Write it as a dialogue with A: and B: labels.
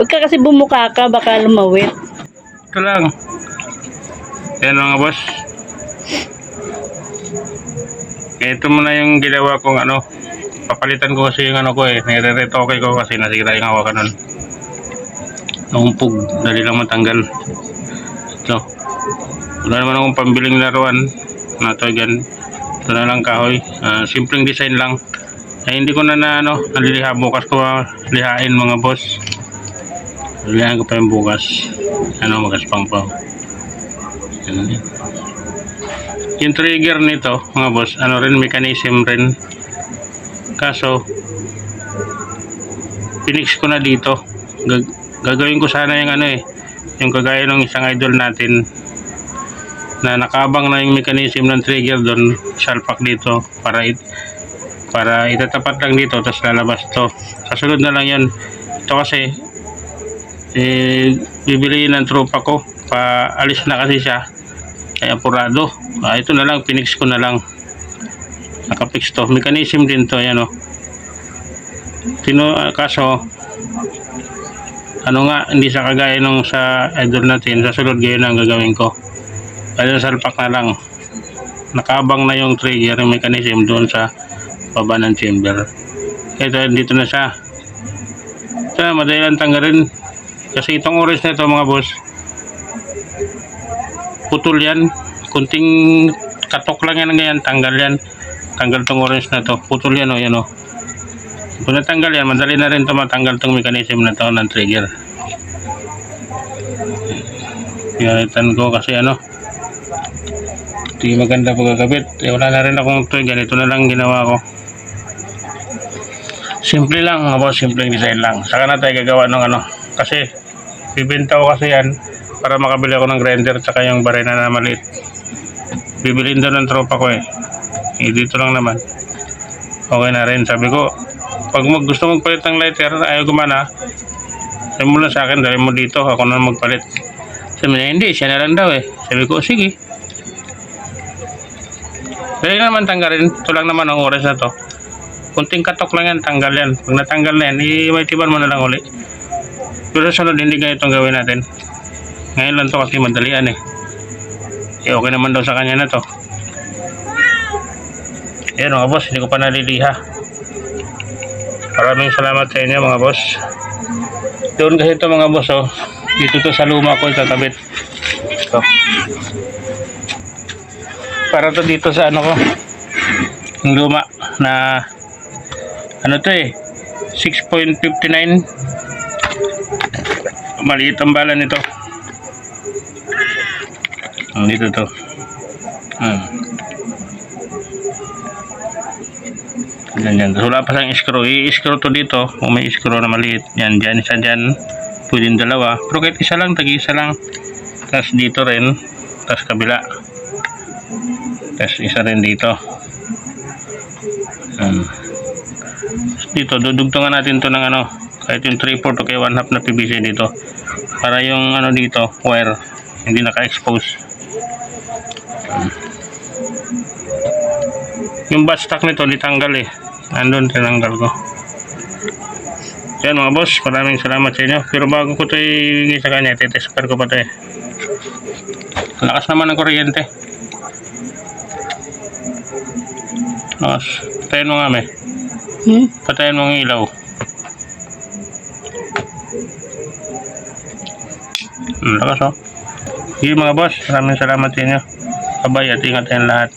A: Huwag ka kasi bumuka ka, baka lumawit.
B: Ito lang. Yan mga boss. Ito muna yung ginawa kong ano. Papalitan ko kasi yung ano ko eh. Nire-retoke ko kasi nasira yung hawakan nun. Naumpog. Dali lang matanggal. Ito. Wala naman akong pambiling laruan. Na to again. Ito na lang kahoy. Ah, simpleng design lang. Ay hindi ko na na ano. Naliliha. Bukas ko ah, lihain mga boss. Lihain ko pa yung bukas. Ano magaspang pa. Yung trigger nito, mga boss, ano rin, mechanism rin. Kaso, pinix ko na dito. Gag gagawin ko sana yung ano eh, yung kagaya ng isang idol natin na nakabang na yung mechanism ng trigger doon, salpak dito para it para itatapat lang dito tapos lalabas to. Kasunod na lang yun. Ito kasi eh, bibili ng tropa ko. Paalis na kasi siya. Kaya apurado. Ah, ito na lang pinix ko na lang. Nakapix to. Mechanism din to yan o Tino, ah, kaso ano nga hindi sa kagaya nung sa idol natin. Sa sunod gayon ang gagawin ko. Kaya salpak na lang. Nakabang na yung trigger mechanism doon sa baba ng chamber. Ito, dito na siya. Ito madali lang tanggalin kasi itong orange na ito mga boss, putol yan. Kunting katok lang yan ganyan, tanggal yan. Tanggal tong orange na to. Putol yan o, yan o. Kung natanggal yan, madali na rin to matanggal tong mechanism na to ng trigger. Gamitan ko kasi ano, hindi maganda pagkakabit. Eh, wala na rin akong trigger. Ito na lang ginawa ko. Simple lang, boss. Simple design lang. Saka na tayo gagawa ng ano. Kasi, bibenta ko kasi yan para makabili ako ng grinder tsaka yung barena na maliit. Bibilin doon ng tropa ko eh. Eh, dito lang naman. Okay na rin. Sabi ko, pag mag, gusto magpalit ng lighter, ayaw gumana, sabi mo lang sa akin, dali mo dito, ako na magpalit. Sabi niya, hindi, siya na lang daw eh. Sabi ko, sige. Dali naman tanggalin. Ito lang naman ang oras na to. Kunting katok lang yan, tanggal yan. Pag natanggal na yan, i-tiban mo na lang uli. Pero sa sunod, hindi ganito ang gawin natin. Ngayon lang to kasi madalian eh. Eh, okay naman daw sa kanya na to. Ayan mga boss, hindi ko pa naliliha. Maraming salamat sa inyo mga boss. Doon kasi ito mga boss oh. Dito to sa luma ko itatabit. Ito. Para to dito sa ano ko. Yung luma na ano to eh 6.59 maliit ang bala nito. Hmm, dito to. Hmm. yan yan. Wala pa sang screw. I-screw to dito. Kung may screw na maliit. Yan dyan isa dyan. Pwedeng dalawa. Pero kahit isa lang tagi isa lang. Tapos dito rin. Tapos kabila. Tapos isa rin dito. Hmm. dito dudugtungan natin to ng ano kahit yung 3 4 o kaya 1 half na PVC dito. Para yung ano dito wire hindi naka-expose. Yung butt stock nito ditanggal eh. Andun tinanggal ko. Yan mga boss maraming salamat sa inyo. Pero bago ko ito ibigay sa kanya titesper ko pa ito eh. Lakas naman ng kuryente. Lakas patayin mo nga me.
A: Hmm?
B: patayin mo ang ilaw Hmm, lakas oh. Sige mga boss, maraming salamat sa inyo. Kabay at ingat tayong lahat.